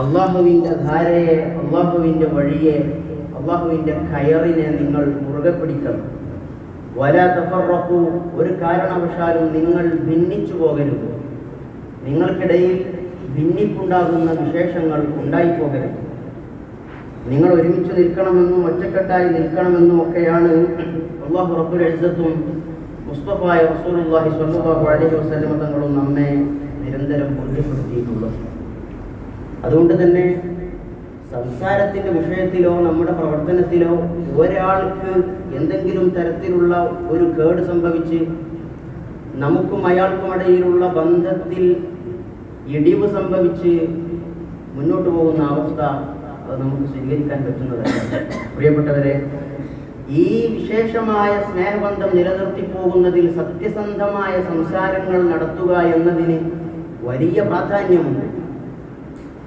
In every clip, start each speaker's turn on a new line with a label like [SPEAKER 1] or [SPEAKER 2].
[SPEAKER 1] അള്ളാഹുവിന്റെ ധാരയെ അള്ളാഹുവിന്റെ വഴിയെ അള്ളാഹുവിന്റെ കയറിനെ നിങ്ങൾ മുറുകെ പിടിക്കണം. വല തഫറക്കു ഒരു കാരണവശാലും നിങ്ങൾ ഭിന്നിച്ചു പോകരുത്. നിങ്ങൾക്കിടയിൽ ഭിന്നിപ്പുണ്ടാകുന്ന വിശേഷങ്ങൾ ഉണ്ടായിപ്പോകരുത്. നിങ്ങൾ ഒരുമിച്ച് നിൽക്കണമെന്നും ഒറ്റക്കെട്ടായി നിൽക്കണമെന്നും ഒക്കെയാണ് അള്ളാഹു റബ്ബുൽ ഇസ്സത്തും മുസ്തഫായ റസൂലുള്ളാഹി സ്വല്ലല്ലാഹു അലൈഹി വസല്ലം തങ്ങളും നമ്മെ നിരന്തരം ബോധ്യപ്പെടുത്തിയിട്ടുള്ളത്. അതുകൊണ്ട് തന്നെ സംസാരത്തിന്റെ വിഷയത്തിലോ നമ്മുടെ പ്രവർത്തനത്തിലോ ഒരാൾക്ക് എന്തെങ്കിലും തരത്തിലുള്ള ഒരു കേട് സംഭവിച്ച് നമുക്കും അയാൾക്കും ഇടയിലുള്ള ബന്ധത്തിൽ ഇടിവ് സംഭവിച്ച് മുന്നോട്ട് പോകുന്ന അവസ്ഥ അത് നമുക്ക് സ്വീകരിക്കാൻ പറ്റുന്നതല്ല. പ്രിയപ്പെട്ടവരെ ഈ വിശേഷമായ സ്നേഹബന്ധം നിലനിർത്തിപ്പോകുന്നതിൽ സത്യസന്ധമായ സംസാരങ്ങൾ നടത്തുക എന്നതിന് വലിയ പ്രാധാന്യമുണ്ട്.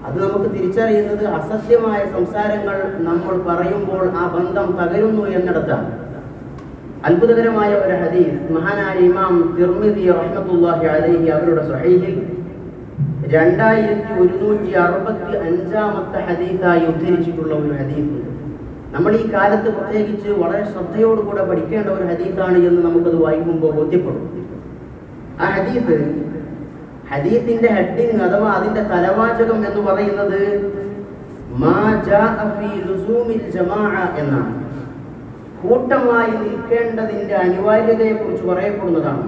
[SPEAKER 1] അത് നമുക്ക് തിരിച്ചറിയുന്നത് അസത്യമായ സംസാരങ്ങൾ നമ്മൾ പറയുമ്പോൾ ആ ബന്ധം തകരുന്നു എന്നിടത്താണ്. അത്ഭുതകരമായ ഒരു ഹദീസ് മഹാനായ ഇമാം തിർമിതി റഹ്മത്തുല്ലാഹി അലൈഹി അവരുടെ സ്വഹീഹിൽ രണ്ടായിരത്തി ഒരുന്നൂറ്റി അറുപത്തി അഞ്ചാമത്തെ ഹദീസായി ഉദ്ധരിച്ചിട്ടുള്ള ഒരു ഹദീസ് നമ്മൾ ഈ കാലത്ത് പ്രത്യേകിച്ച് വളരെ ശ്രദ്ധയോടുകൂടെ പഠിക്കേണ്ട ഒരു ഹദീസാണ് എന്ന് നമുക്കത് വായിക്കുമ്പോൾ ബോധ്യപ്പെടും. ആ ഹദീസ് ഹദീസിന്റെ ഹെഡിങ് അഥവാ അതിന്റെ തലവാചകം എന്ന് പറയുന്നത് എന്നാണ്. കൂട്ടമായി നിൽക്കേണ്ടതിന്റെ അനിവാര്യതയെ കുറിച്ച് പറയപ്പെടുന്നതാണ്.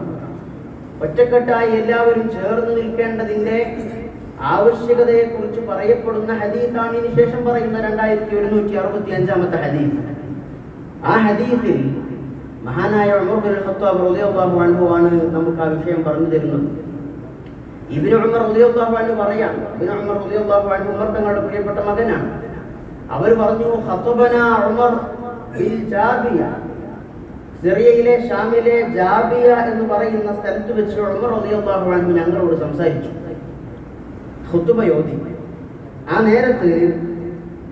[SPEAKER 1] ഒറ്റക്കെട്ടായി എല്ലാവരും ചേർന്ന് നിൽക്കേണ്ടതിന്റെ ആവശ്യകതയെ കുറിച്ച് പറയപ്പെടുന്ന ഹദീത്താണ് ഇതിനു ശേഷം പറയുന്ന രണ്ടായിരത്തി ഒരുന്നൂറ്റി അറുപത്തി അഞ്ചാമത്തെ ഹദീസ്. ആ ഹദീസിൽ മഹാനായ ആണ് നമുക്ക് ആ വിഷയം പറഞ്ഞു തരുന്നത്. ഇബ്നു ഉമർ അൻഹു പറയാം. ഇബ്നു ഉമർ അൻഹു ഉമർ തങ്ങളുടെ പ്രിയപ്പെട്ട മകനാണ്. അവർ പറഞ്ഞു ഉമർ ജാബിയ. സിറിയയിലെ ഷാമിലെ ജാബിയ എന്ന് പറയുന്ന സ്ഥലത്ത് വെച്ച് ഉമർ അൻഹു ഞങ്ങളോട് സംസാരിച്ചു. യോതി ആ നേരത്ത്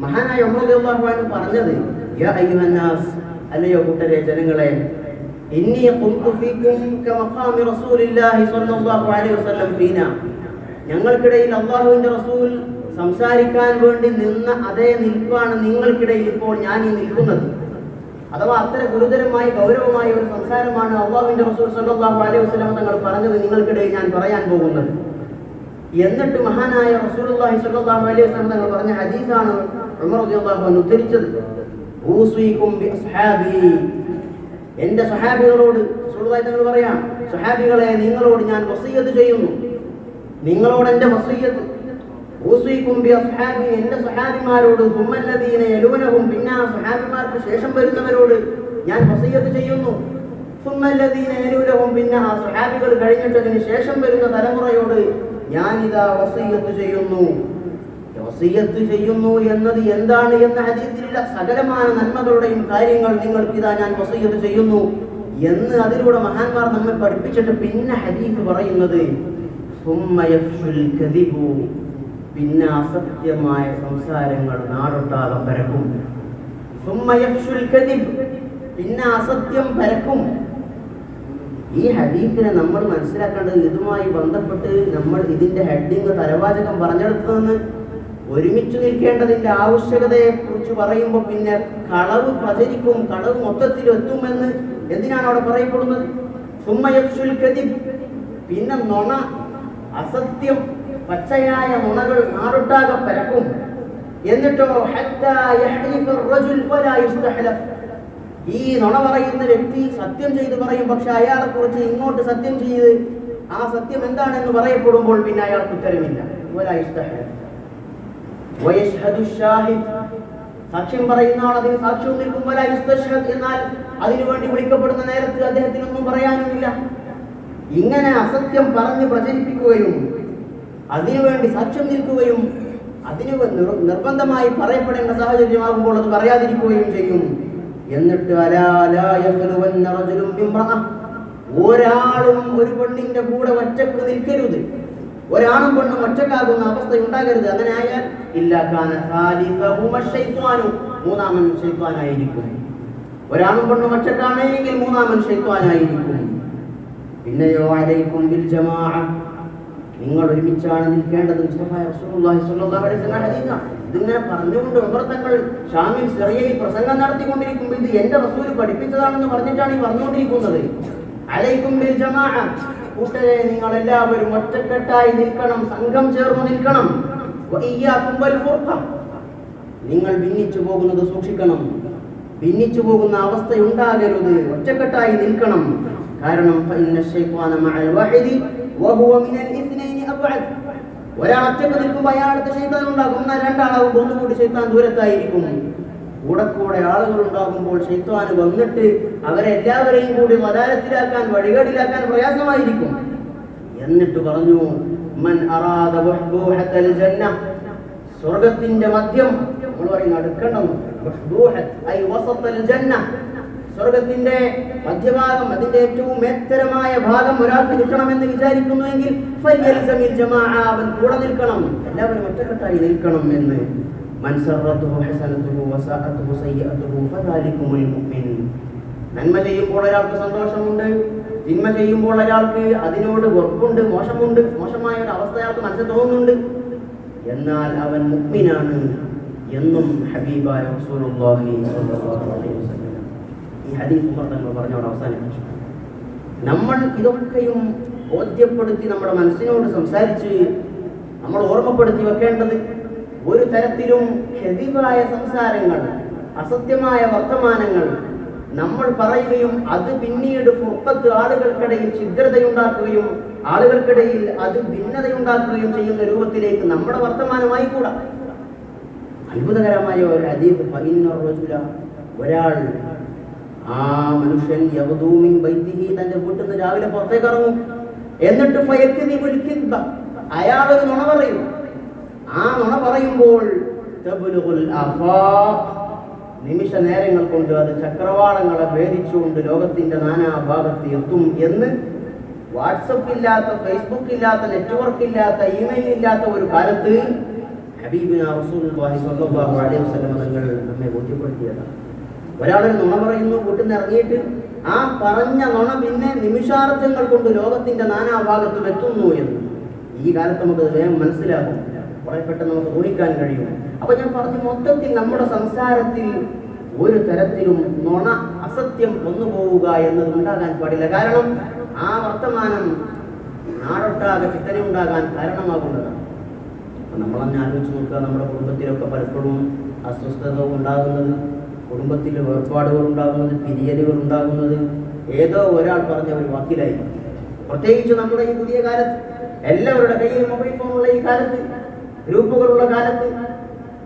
[SPEAKER 1] മഹാനായ ഉമർ അൻഹു പറഞ്ഞത് അല്ലയോ കൂട്ടരെ ജനങ്ങളെ ഇന്നി ഖുംതു ഫീകും കമഖാമി റസൂലില്ലാഹി സ്വല്ലല്ലാഹു അലൈഹി വസല്ലം ഫീന. ഞങ്ങൾക്കിടയിൽ അള്ളാഹുവിന്റെ റസൂൽ സംസാരിക്കാൻ വേണ്ടി നിന്ന അതേ നിൽപ്പാണ് നിങ്ങൾക്കിടയിൽ ഇപ്പോൾ ഞാൻ ഈ നിൽക്കുന്നത്. അഥവാ അത്ര ഗുരുതരമായി ഗൗരവമായ ഒരു സംസാരമാണ് അള്ളാഹുവിന്റെ റസൂൽ സ്വല്ലല്ലാഹു അലൈഹി വസല്ലം തങ്ങൾ പറഞ്ഞത് നിങ്ങൾക്കിടയിൽ ഞാൻ പറയാൻ പോകുന്നത്. എന്നിട്ട് മഹാനായ റസൂലുള്ളാഹി സ്വല്ലല്ലാഹു അലൈഹി വസല്ലം തങ്ങൾ പറഞ്ഞ ഹദീസാണ് ഉമർ റളിയല്ലാഹു അൻഹു ഉദ്ധരിച്ചത്. എന്റെ സഹാബികളോട് റസൂലുള്ളാഹി തങ്ങൾ പറയാം സഹാബികളെ നിങ്ങളോട് ഞാൻ വസീയത്ത് ചെയ്യുന്നു. നിങ്ങളോട് എന്റെ വസീയത്ത്. എന്റെ സഹാബിമാരോട് സുമ്മല്ലദീന എലുവനവും പിന്നെ ആ സഹാബിമാർക്ക് ശേഷം വരുന്നവരോട് ഞാൻ വസീയത്ത് ചെയ്യുന്നു. സുമ്മല്ലദീന എലുവനവും പിന്നെ ആ സഹാബികൾ കഴിഞ്ഞിട്ടതിന് ശേഷം വരുന്ന തലമുറയോട് ഞാനിതാ വസീയത്ത് ചെയ്യുന്നു. വസീയത്ത് ചെയ്യുന്നു എന്നത് എന്താണ് എന്ന ഹദീസിലുള്ള സകലമായ നന്മകളുടെയും കാര്യങ്ങൾ നിങ്ങൾക്ക് ഇതാ ഞാൻ വസീയത്ത് ചെയ്യുന്നു എന്ന് അതിലൂടെ മഹാന്മാർ നമ്മെ പഠിപ്പിച്ചിട്ട് പിന്നെ ഹദീസ് പറയുന്നത് പിന്നെ അസത്യമായ സംസാരങ്ങൾ നാടൊട്ടാകെ പരക്കും. പിന്നെ അസത്യം പരക്കും. ഈ ഹദീഫിനെ നമ്മൾ മനസ്സിലാക്കേണ്ടത് ഇതുമായി ബന്ധപ്പെട്ട് നമ്മൾ ഇതിന്റെ ഹെഡിങ് തലവാചകം പറഞ്ഞെടുത്തു നിന്ന് ഒരുമിച്ച് നിൽക്കേണ്ടതിന്റെ ആവശ്യകതയെക്കുറിച്ച് പറയുമ്പോൾ പിന്നെ കളവ് പ്രചരിക്കും കളവ് മൊത്തത്തിൽ എത്തുമെന്ന് എന്തിനാണ് അവിടെ പറയപ്പെടുന്നത്? സുമ്മയക്ഷുൽ കതി പിന്നെ നുണ അസത്യം പച്ചയായ നുണകൾ നാടൊട്ടാകെ പരക്കും. എന്നിട്ടോ ഈ നുണ പറയുന്ന വ്യക്തി സത്യം ചെയ്ത് പറയും പക്ഷെ അയാളെ കുറിച്ച് ഇങ്ങോട്ട് സത്യം ചെയ്ത് ആ സത്യം എന്താണെന്ന് പറയപ്പെടുമ്പോൾ പിന്നെ അയാൾക്ക് ഉത്തരവില്ല ഒരായുസ്തഹലഫ് സാക്ഷ്യം പറയുന്ന ആൾ അതിന് സാക്ഷ്യവും നിൽക്കും വല യുസ്തഷ്ഹദ് എന്നാൽ അതിനുവേണ്ടി വിളിക്കപ്പെടുന്ന നേരത്ത് അദ്ദേഹത്തിനൊന്നും പറയാനുമില്ല. ഇങ്ങനെ അസത്യം പറഞ്ഞ് പ്രചരിപ്പിക്കുകയും അതിനുവേണ്ടി സാക്ഷ്യം നിൽക്കുകയും അതിന് നിർബന്ധമായി പറയപ്പെടേണ്ട സാഹചര്യമാകുമ്പോൾ അത് പറയാതിരിക്കുകയും ചെയ്യും. എന്നിട്ട്. ഒരാളും ഒരു പെണ്ണിന്റെ കൂടെ ഒറ്റയ്ക്ക് നിൽക്കരുത്. ഒരാണും പെണ്ണും ഒറ്റക്കാകുന്ന അവസ്ഥ ഉണ്ടാകരുത് അങ്ങനെ ആയാൽ മൂന്നാമൻ ശൈത്വാനായിരിക്കും ഒരാണും പെണ്ണും ഒറ്റക്കാണെങ്കിൽ മൂന്നാമൻ ശൈത്വാനായിരിക്കും പിന്നെയോ അലൈക്കും ബിൽ നിങ്ങൾ ഒരുമിച്ചാണ് നിൽക്കേണ്ടത്. ഇതിങ്ങനെ പറഞ്ഞുകൊണ്ട് ഉമർ തങ്ങൾ ഷാമിൽ സിറിയയിൽ പ്രസംഗം നടത്തിക്കൊണ്ടിരിക്കുമ്പോൾ ഇത് എന്റെ റസൂൽ പഠിപ്പിച്ചതാണെന്ന് പറഞ്ഞിട്ടാണ് ഈ പറഞ്ഞുകൊണ്ടിരിക്കുന്നത്. അലൈക്കും ബിൽ കൂട്ടരെ നിങ്ങൾ എല്ലാവരും ഒറ്റക്കെട്ടായി നിൽക്കണം സംഘം ചേർന്ന് നിൽക്കണം. നിങ്ങൾ ഭിന്നിച്ചു പോകുന്നത് സൂക്ഷിക്കണം. ഭിന്നിച്ചു പോകുന്ന അവസ്ഥ ഉണ്ടാകരുത് ഒറ്റക്കെട്ടായി നിൽക്കണം. കാരണം ഒരാൾ ഒറ്റയ്ക്ക് നിൽക്കുമ്പോൾ അയാളുടെ ശൈത്താൻ ഉണ്ടാകും. എന്നാൽ രണ്ടാളാകുമ്പോൾ ഒന്നുകൂടി ശൈത്താൻ ദൂരത്തായിരിക്കും. കൂടെ കൂടെ ആളുകൾ ഉണ്ടാകുമ്പോൾ ശൈത്വാന് വന്നിട്ട് അവരെ എല്ലാവരെയും കൂടി വലാരത്തിലാക്കാൻ വഴികേടിലാക്കാൻ പ്രയാസമായിരിക്കും. എന്നിട്ട് പറഞ്ഞു മൻ സ്വർഗത്തിന്റെ മധ്യം നമ്മൾ പറയുന്നു അടുക്കണം. സ്വർഗത്തിന്റെ മധ്യഭാഗം അതിന്റെ ഏറ്റവും മേത്തരമായ ഭാഗം ഒരാൾക്ക് കിട്ടണമെന്ന് വിചാരിക്കുന്നുവെങ്കിൽ കൂടെ നിൽക്കണം. എല്ലാവരും ഒറ്റക്കെട്ടായി നിൽക്കണം എന്ന്. മൻ സർറത്തുഹു ഹസനത്തുഹു വസഅത്തുഹു സയ്യഅത്തുഹു ഫദാലികുമുൽ മുഅ്മിൻ നന്മ ചെയ്യുമ്പോൾ ഒരാൾക്ക് സന്തോഷമുണ്ട് തിന്മ ചെയ്യുമ്പോൾ ഒരാൾക്ക് അതിനോട് വെറുപ്പുണ്ട് മോശമുണ്ട് മോശമായ ഒരു അവസ്ഥ അയാൾക്ക് മനസ്സിൽ തോന്നുന്നുണ്ട്. എന്നാൽ അവൻ മുക്മിനാണ് എന്നും ഹബീബായ റസൂലുള്ളാഹി അലൈഹി വസല്ലം. ഈ ഹദീസ് പറഞ്ഞവിടെ അവസാനിപ്പിച്ചു. നമ്മൾ ഇതൊക്കെയും ബോധ്യപ്പെടുത്തി നമ്മുടെ മനസ്സിനോട് സംസാരിച്ച് നമ്മൾ ഓർമ്മപ്പെടുത്തി വെക്കേണ്ടത് ഒരു തരത്തിലും ഹെതിവായ സംസാരങ്ങൾ അസത്യമായ വർത്തമാനങ്ങൾ നമ്മൾ പറയുകയും അത് പിന്നീട് പുറത്ത് ആളുകൾക്കിടയിൽ ഛിദ്രതയുണ്ടാക്കുകയും ആളുകൾക്കിടയിൽ അത് ഭിന്നതയുണ്ടാക്കുകയും ചെയ്യുന്ന രൂപത്തിലേക്ക് നമ്മുടെ വർത്തമാനമായി കൂടാ അത്ഭുതകരമായ ഒരു അതീത് റജുല ഒരാൾ ആ മനുഷ്യൻ യവദൂമിൻ ബൈത്തിഹി തന്റെ വീട്ടിൽ നിന്ന് രാവിലെ പുറത്തേക്ക് ഇറങ്ങും. എന്നിട്ട് അയാളൊരു അയാൾ നുണ പറയും. ആ നുണ പറയുമ്പോൾ നിമിഷ നേരങ്ങൾ കൊണ്ട് അത് ചക്രവാളങ്ങളെ ഭേദിച്ചുകൊണ്ട് ലോകത്തിന്റെ നാനാഭാഗത്ത് എത്തും എന്ന് വാട്സപ്പ് ഇല്ലാത്ത ഫേസ്ബുക്ക് ഇല്ലാത്ത നെറ്റ്വർക്ക് ഇല്ലാത്ത ഇമെയിൽ ഇല്ലാത്ത ഒരു കാലത്ത് നമ്മെ ഒരാളൊരു നുണ പറയുന്നു വീട്ടിൽ നിന്ന് ഇറങ്ങിയിട്ട് ആ പറഞ്ഞ നുണ പിന്നെ നിമിഷാർത്ഥങ്ങൾ കൊണ്ട് ലോകത്തിന്റെ നാനാഭാഗത്തും എത്തുന്നു എന്ന്. ഈ കാലത്ത് നമുക്ക് വേഗം മനസ്സിലാകും. കുറെ പെട്ടെന്ന് നമുക്ക് ഊഹിക്കാൻ കഴിയും. അപ്പൊ ഞാൻ പറഞ്ഞു മൊത്തത്തിൽ നമ്മുടെ സംസാരത്തിൽ ഒരു തരത്തിലും നുണ അസത്യം വന്നു പോവുക എന്നത് ഉണ്ടാകാൻ പാടില്ല. കാരണം ആ വർത്തമാനം നാടൊട്ടാകെ ചിത്തന ഉണ്ടാകാൻ കാരണമാകുന്നതാണ്. നമ്മൾ നമ്മളങ്ങനെ ആലോചിച്ച് നോക്കുക നമ്മുടെ കുടുംബത്തിലൊക്കെ പലപ്പോഴും അസ്വസ്ഥത ഉണ്ടാകുന്നത് കുടുംബത്തിൽ വേർപാടുകൾ ഉണ്ടാകുന്നത് പിരിയലുകൾ ഉണ്ടാകുന്നത്. ഏതോ ഒരാൾ പറഞ്ഞ ഒരു വാക്കിലായി പ്രത്യേകിച്ച് നമ്മുടെ ഈ പുതിയ കാലത്ത് എല്ലാവരുടെ കയ്യിൽ മൊബൈൽ ഫോണുള്ള ഈ കാലത്ത് ഗ്രൂപ്പുകളുള്ള കാലത്ത്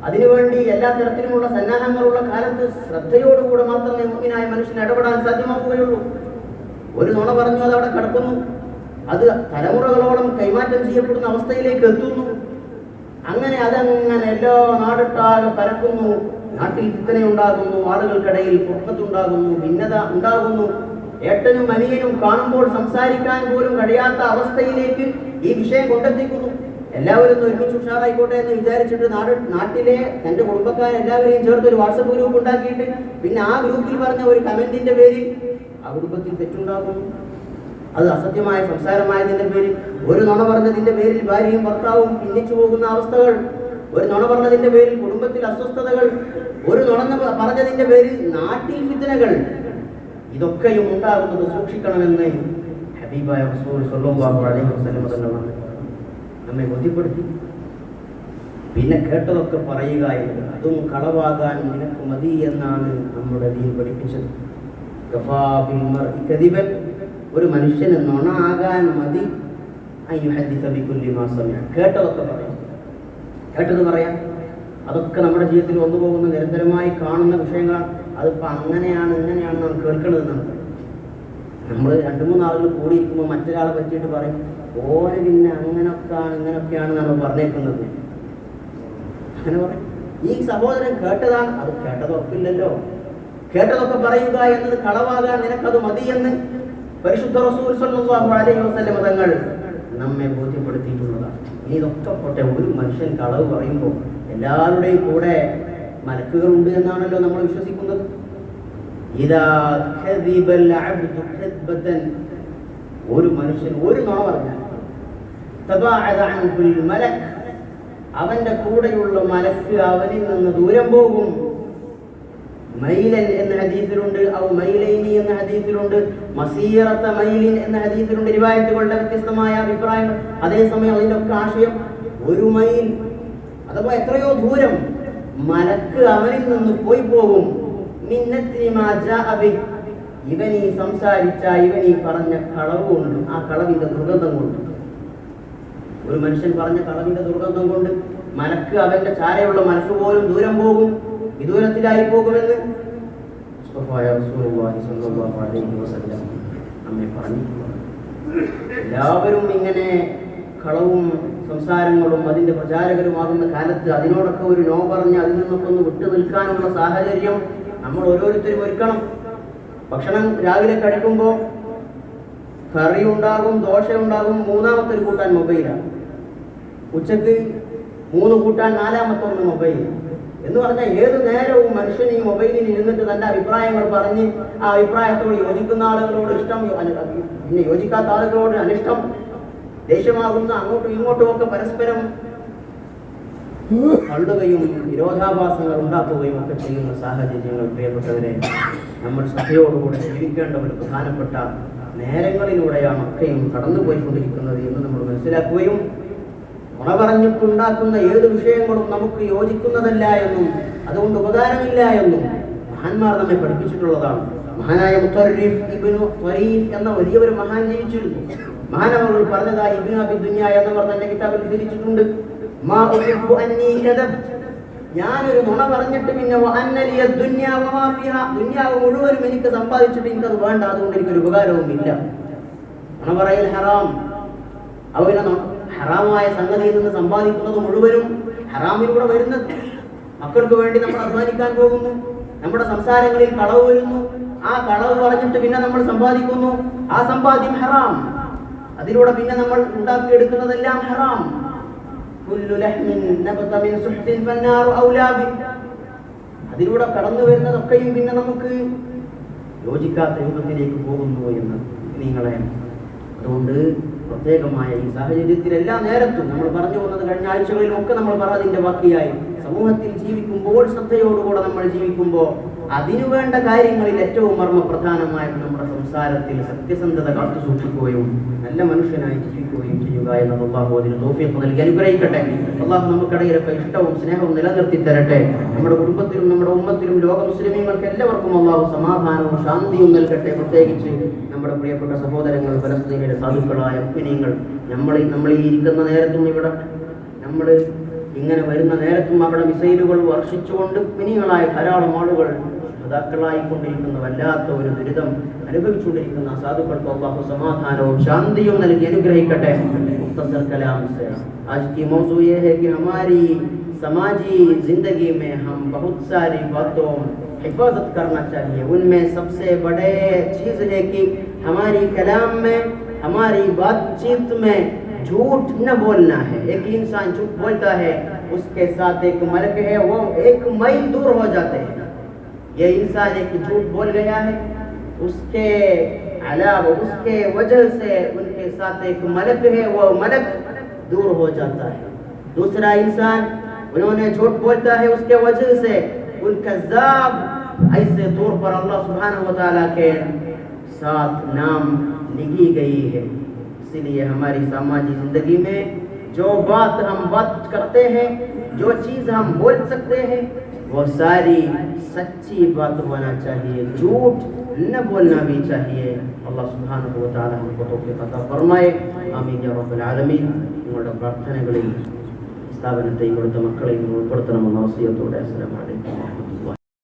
[SPEAKER 1] അതിനുവേണ്ടി എല്ലാ തരത്തിലുമുള്ള സന്നാഹങ്ങളുള്ള കാലത്ത് ശ്രദ്ധയോടുകൂടെ മാത്രമേ മുമ്പിനായ മനുഷ്യന് ഇടപെടാൻ സാധ്യമാക്കുകയുള്ളൂ ഒരു നുണ പറഞ്ഞു അത് അവിടെ കിടക്കുന്നു. അത് തലമുറകളോളം കൈമാറ്റം ചെയ്യപ്പെടുന്ന അവസ്ഥയിലേക്ക് എത്തുന്നു. അങ്ങനെ അതങ്ങനെ എല്ലാ നാടൊട്ടാകെ പരക്കുന്നു. നാട്ടിൽ ഉണ്ടാകുന്നു. ആളുകൾക്കിടയിൽ പൊക്കത്തുണ്ടാകുന്നു ഭിന്നത ഉണ്ടാകുന്നു. ഏട്ടനും അനിയനും കാണുമ്പോൾ സംസാരിക്കാൻ പോലും കഴിയാത്ത അവസ്ഥയിലേക്ക് ഈ വിഷയം കൊണ്ടെത്തിക്കുന്നു. എല്ലാവരും ഒന്ന് ഒരുമിച്ച് ഉഷാറായിക്കോട്ടെ എന്ന് വിചാരിച്ചിട്ട് നാട് നാട്ടിലെ തന്റെ കുടുംബക്കാരെല്ലാവരെയും ചേർത്ത് ഒരു വാട്സപ്പ് ഗ്രൂപ്പ് ഉണ്ടാക്കിയിട്ട് പിന്നെ ആ ഗ്രൂപ്പിൽ പറഞ്ഞ ഒരു കമന്റിന്റെ പേരിൽ ആ കുടുംബത്തിൽ തെറ്റുണ്ടാകും അത് അസത്യമായ സംസാരമായതിന്റെ പേരിൽ ഒരു നുണ പറഞ്ഞതിന്റെ പേരിൽ ഭാര്യയും ഭർത്താവും ഭിന്നിച്ചു പോകുന്ന അവസ്ഥകൾ ഒരു നുണ പറഞ്ഞതിന്റെ പേരിൽ കുടുംബത്തിൽ അസ്വസ്ഥതകൾ ഒരു നുണ പറഞ്ഞതിന്റെ പേരിൽ നാട്ടിൽ വിദനകൾ ഇതൊക്കെയും ഉണ്ടാകുന്നത് സൂക്ഷിക്കണമെന്ന് ഹബീബായ റസൂൽ സല്ലല്ലാഹു അലൈഹി വസല്ലം നമ്മെ ബോധ്യപ്പെടുത്തി. പിന്നെ കേട്ടതൊക്കെ പറയുക അതും കളവാകാൻ നിനക്ക് മതി എന്നാണ് നമ്മുടെ ദീൻ പഠിപ്പിച്ചത്. കദിബൻ. ഒരു മനുഷ്യനെ നുണ ആകാൻ മതി കേട്ടതൊക്കെ പറയാം. കേട്ടത് പറയാം. അതൊക്കെ നമ്മുടെ ജീവിതത്തിൽ വന്നു പോകുന്ന നിരന്തരമായി കാണുന്ന വിഷയങ്ങളാണ്. അതിപ്പോൾ അങ്ങനെയാണ് ഇങ്ങനെയാണ് നാം കേൾക്കുന്നത് നമുക്ക് നമ്മൾ രണ്ട് മൂന്ന് ആളുകൾ കൂടിയിരിക്കുമ്പോൾ മറ്റൊരാളെ പറ്റിയിട്ട് പറയും ഓരെ പിന്നെ അങ്ങനൊക്കെയാണ് ഇങ്ങനൊക്കെയാണ് നമ്മൾ പറഞ്ഞേക്കുന്നത്. അങ്ങനെ പറയും. ഈ സഹോദരൻ കേട്ടതാണ് അത് കേട്ടതൊക്കില്ലല്ലോ. കേട്ടതൊക്കെ പറയുക എന്നത് കളവാകാൻ നിനക്കത് മതിയെന്ന് പരിശുദ്ധ റസൂൽ സല്ലല്ലാഹു അലൈഹി വസല്ലം തങ്ങൾ നമ്മെ ബോധ്യപ്പെടുത്തിയിട്ടുള്ളതാണ്. ഇനി ഇതൊക്കെ പോട്ടെ ഒരു മനുഷ്യൻ കളവ് പറയുമ്പോൾ എല്ലാവരുടെയും കൂടെ മലക്കുകളുണ്ട് എന്നാണല്ലോ നമ്മൾ വിശ്വസിക്കുന്നത്. ഇതാ ഒരു മനുഷ്യൻ ഒരു നുണ പറഞ്ഞാൽ അവന്റെ കൂടെയുള്ള മലക്ക് അവനിൽ നിന്ന് ദൂരം പോകും. മൈലൻ എന്ന ഹദീസിലുണ്ട് ഔ മൈലൈനി എന്ന ഹദീസിലുണ്ട് മസീറത്ത മൈലിൻ എന്ന ഹദീസിലുണ്ട് റിവായത്തുകളുടെ വ്യത്യസ്തമായ അഭിപ്രായങ്ങൾ അതേസമയം അതിന്റെ ഒക്കെ ആശയം ഒരു മൈൽ അഥവാ എത്രയോ ദൂരം മലക്ക് അവനിൽ നിന്ന് പോയി പോകും. ഇവൻ ഈ സംസാരിച്ച ഇവൻ ഈ പറഞ്ഞ കളവ് കൊണ്ട് ആ കളവിന്റെ ദുർഗന്ധം കൊണ്ട്. ഒരു മനുഷ്യൻ പറഞ്ഞ കളവിന്റെ ദുർഗന്ധം കൊണ്ട് മനക്ക് അവന്റെ ചാരയുള്ള മനസ്സ് പോലും ദൂരം പോകും വിദൂരത്തിലായി പോകുമെന്ന് എല്ലാവരും ഇങ്ങനെ കളവും സംസാരങ്ങളും അതിന്റെ പ്രചാരകരുമാകുന്ന കാലത്ത് അതിനോടൊക്കെ ഒരു നോ പറഞ്ഞ് അതിൽ നിന്നൊക്കെ ഒന്ന് വിട്ടു നിൽക്കാനുള്ള സാഹചര്യം നമ്മൾ ഓരോരുത്തരും ഒരുക്കണം. ഭക്ഷണം രാവിലെ കഴിക്കുമ്പോൾ കറി ഉണ്ടാകും ദോശ ഉണ്ടാകും മൂന്നാമത്തെ ഒരു കൂട്ടാൻ മൊബൈലാണ് ഉച്ചയ്ക്ക് മൂന്ന് കൂട്ടാൻ നാലാമത്തെ ഒന്ന് മൊബൈൽ എന്ന് പറഞ്ഞാൽ ഏത് നേരവും മനുഷ്യൻ ഈ മൊബൈലിൽ ഇരുന്നിട്ട് തന്റെ അഭിപ്രായങ്ങൾ പറഞ്ഞ് ആ അഭിപ്രായത്തോട് യോജിക്കുന്ന ആളുകളോട് ഇഷ്ടം പിന്നെ യോജിക്കാത്ത ആളുകളോട് അനിഷ്ടം ദേഷ്യമാകുന്ന അങ്ങോട്ടും ഇങ്ങോട്ടും ഒക്കെ പരസ്പരം തള്ളുകയും വിരോധാഭാസങ്ങൾ ഉണ്ടാക്കുകയും ഒക്കെ ചെയ്യുന്ന സാഹചര്യങ്ങൾ പ്രിയപ്പെട്ടവരെ നമ്മൾ ശ്രദ്ധയോടുകൂടെ ജീവിക്കേണ്ട ഒരു പ്രധാനപ്പെട്ട നേരങ്ങളിലൂടെയാണ് ഒക്കെയും കടന്നുപോയിക്കൊണ്ടിരിക്കുന്നത് എന്ന് നമ്മൾ മനസ്സിലാക്കുകയും ഉണ പറഞ്ഞിട്ടുണ്ടാക്കുന്ന ഏത് വിഷയങ്ങളും നമുക്ക് യോജിക്കുന്നതല്ല എന്നും അതുകൊണ്ട് ഉപകാരമില്ല എന്നും മഹാന്മാർ നമ്മെ പഠിപ്പിച്ചിട്ടുള്ളതാണ്. മഹാനായ എന്ന വലിയ ഒരു മഹാൻ ജീവിച്ചിരുന്നു മഹാനവർ പറഞ്ഞതായി ഇബ്നു അബി ദുനിയ എന്നവർ തന്റെ കിതാബിൽ തിരിച്ചിട്ടുണ്ട് ഞാനൊരു നുണ പറഞ്ഞിട്ട് പിന്നെ അന്നലിയ ദുന്യാ വമാ ഫിഹാ. ദുന്യാവ് മുഴുവനും എനിക്ക് സമ്പാദിച്ചിട്ട് എനിക്കത് വേണ്ട. അതുകൊണ്ട് എനിക്കൊരു ഉപകാരവും ഇല്ല നുണ പറയൽ ഹറാം. അവനെ ഹറാമായ സംഗതിയിൽ നിന്ന് സമ്പാദിക്കുന്നത് മുഴുവനും ഹറാമിലൂടെ വരുന്നത്. മക്കൾക്ക് വേണ്ടി നമ്മൾ അധ്വാനിക്കാൻ പോകുന്നു. നമ്മുടെ സംസാരങ്ങളിൽ കളവ് വരുന്നു. ആ കളവ് പറഞ്ഞിട്ട് പിന്നെ നമ്മൾ സമ്പാദിക്കുന്നു. ആ സമ്പാദ്യം ഹറാം. അതിലൂടെ പിന്നെ നമ്മൾ ഉണ്ടാക്കിയെടുക്കുന്നതെല്ലാം ഹറാം. കുല്ലു ലഹ്മിൻ നബത മിൻ സുഹ്തിൻ ഫന്നാറു ഔലാബി. അതിലൂടെ കടന്നു വരുന്നതൊക്കെയും പിന്നെ നമുക്ക് യോജിക്കാത്ത രൂപത്തിലേക്ക് പോകുന്നു എന്ന് നിങ്ങളെ അതുകൊണ്ട് പ്രത്യേകമായ ഈ സാഹചര്യത്തിൽ എല്ലാ നേരത്തും നമ്മൾ പറഞ്ഞു പോകുന്നത് കഴിഞ്ഞ ആഴ്ചകളിലും ഒക്കെ നമ്മൾ പറഞ്ഞതിന്റെ ബാക്കിയായി സമൂഹത്തിൽ ജീവിക്കുമ്പോൾ ശ്രദ്ധയോടുകൂടെ നമ്മൾ ജീവിക്കുമ്പോൾ അതിനുവേണ്ട കാര്യങ്ങളിൽ ഏറ്റവും മർമ്മപ്രധാനമായിട്ട് നമ്മുടെ സംസാരത്തിൽ സത്യസന്ധത കാത്തു സൂക്ഷിക്കുകയും നല്ല മനുഷ്യനായി ജീവിക്കുകയും ചെയ്യുക എന്നത് അള്ളാഹു അതിന് നൽകി അനുഗ്രഹിക്കട്ടെ. അള്ളാഹു നമുക്കിടയിലൊക്കെ ഇഷ്ടവും സ്നേഹവും നിലനിർത്തി തരട്ടെ. നമ്മുടെ കുടുംബത്തിലും നമ്മുടെ ഉമ്മത്തിലും ലോക മുസ്ലിമീങ്ങൾക്ക് എല്ലാവർക്കും അള്ളാഹു സമാധാനവും ശാന്തിയും നൽകട്ടെ. പ്രത്യേകിച്ച് നമ്മുടെ പ്രിയപ്പെട്ട സഹോദരങ്ങൾ പലസ്തീനിലെ സാധുക്കളായ മുസ്ലിങ്ങൾ നമ്മൾ നമ്മൾ ഈ ഇരിക്കുന്ന നേരത്തും ഇവിടെ നമ്മൾ ഇങ്ങനെ വരുന്ന നേരത്തും അവിടെ മിസൈലുകൾ വർഷിച്ചുകൊണ്ട് മിനികളായ ധാരാളം ആളുകൾ കൊണ്ടിരിക്കുന്ന വല്ലാത്ത ഒരു ദുരിതം അനുഭവിച്ചുകൊണ്ടിരിക്കുന്ന അള്ളാഹു സമാധാനവും ശാന്തിയും നൽകി അനുഗ്രഹിക്കട്ടെ. سماجی زندگی میں ہم بہت ساری باتوں حفاظت کرنا چاہیے ان میں سب سے بڑے چیز ہے کہ ہماری کلام میں ہماری بات چیت میں جھوٹ نہ بولنا ہے ایک انسان جھوٹ بولتا ہے اس کے ساتھ ایک ملک ہے وہ ایک مائل دور ہو جاتے ہیں یہ انسان ایک جھوٹ بول گیا ہے۔ اس کے علاوہ، اس کے وجہ سے ان کے ساتھ ایک ملک ہے، وہ ملک دور ہو جاتا ہے۔ دوسرا انسان، انہوں نے جھوٹ بولتا ہے، اس کے وجہ سے ان کا ذاب ایسے طور پر اللہ سبحانہ و تعالیٰ کے ساتھ نام لگی گئی ہے۔ اس لیے ہماری سماجی زندگی میں جو بات ہم بات کرتے ہیں، جو چیز ہم بول سکتے ہیں، وہ ساری سچی بات ہونا چاہیے، جھوٹ نہ بولنا بھی چاہیے۔ اللہ سبحانہ وتعالی ہم کو توفیق عطا فرمائے۔ آمین یا رب العالمین۔ നിങ്ങളുടെ പ്രാർത്ഥനകളെയും സ്ഥാപനത്തെയും ഇവിടുത്തെ മക്കളെയും ഉൾപ്പെടുത്തണമെന്ന اور അസ്സലാമു علیکم۔